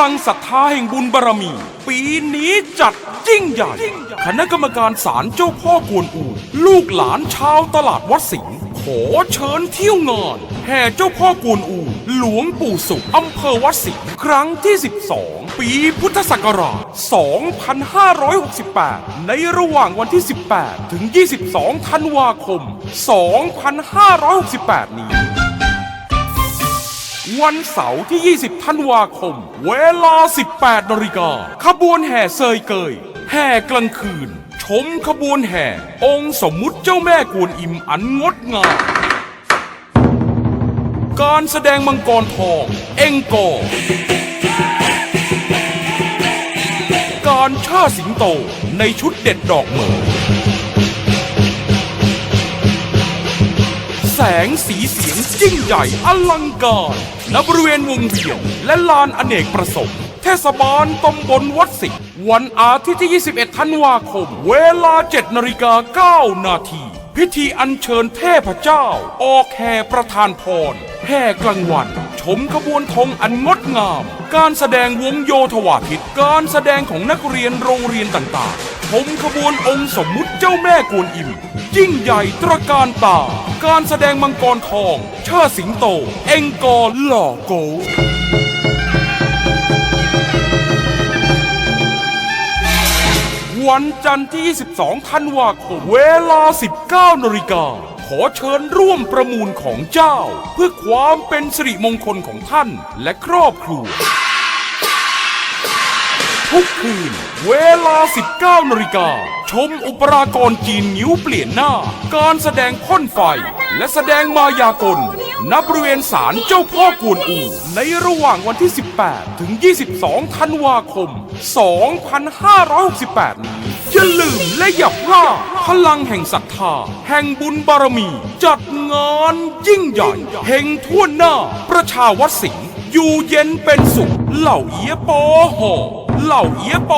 ลังศรัทธาแห่งบุญบารมี ปีนี้จัดยิ่งใหญ่ คณะกรรมการศาลเจ้าพ่อกวนอู ลูกหลานชาวตลาดวัดสิงห์ขอเชิญเที่ยวงาน แห่เจ้าพ่อกวนอู หลวงปู่สุขอำเภอวัดสิงห์ครั้งที่ 12 ปีพุทธศักราช 2568 ในระหว่างวันที่ 18 ถึง 22 ธันวาคม 2568 นี้ วันเสาร์ที่ 20 ธันวาคม เวลา 18นาฬิกาขบวนแห่เซยเกย แห่กลางคืน ชมขบวนแห่ องค์สมมุติเจ้าแม่กวนอิมอันงดงามการแสดงมังกรทอง เอ็งกอการช่าสิงโตในชุดเด็ดดอกเหมย งสีเสียงยิ่งใหญ่อลังการณบริเวณวงเวียนและลานอเนกประสงค์เทศบาลตำบลวัดสิงห์วันอาทิตย์ที่ 21 ธันวาคม เวลา 7 นาฬิกา 9 นาที พิธีอัญเชิญเทพเจ้า ออกแห่ประธานพร แห่กลางวัน ชมขบวนธงอันงดงาม การแสดงวงโยธวาทิต การแสดงของนักเรียนโรงเรียนต่างๆ ชมขบวนองค์สมมุติเจ้าแม่กวนอิม ยิ่งใหญ่ตระการตา การแสดงมังกรทองเชิดสิงโต เอ็งกอรหล่อโกวันจันทร์ที่ 22 ธันวาคม เวลา 19นาฬิกา ขอเชิญร่วมประมูลของเจ้า เพื่อความเป็นสิริมงคลของท่านและครอบครัว ทุกคืน เวลา 19นาฬิกา ชมอุปรากรจีนนิ้วเปลี่ยนหน้า การแสดงพ่นไฟ และแสดงมายากลณบริเวณศาลเจ้าพ่อกวนอู ในระหว่างวันที่ 18 ถึง 22 ธันวาคม 2568นี้อย่าลืมและอย่าพลาดพลังแห่งศรัทธา แห่งบุญบารมี จัดงานยิ่งใหญ่เฮงทั่วหน้า ประชาวัดสิงห์อยู่เย็นเป็นสุข เหล่าเอียปอห่อ เหล่าเอียป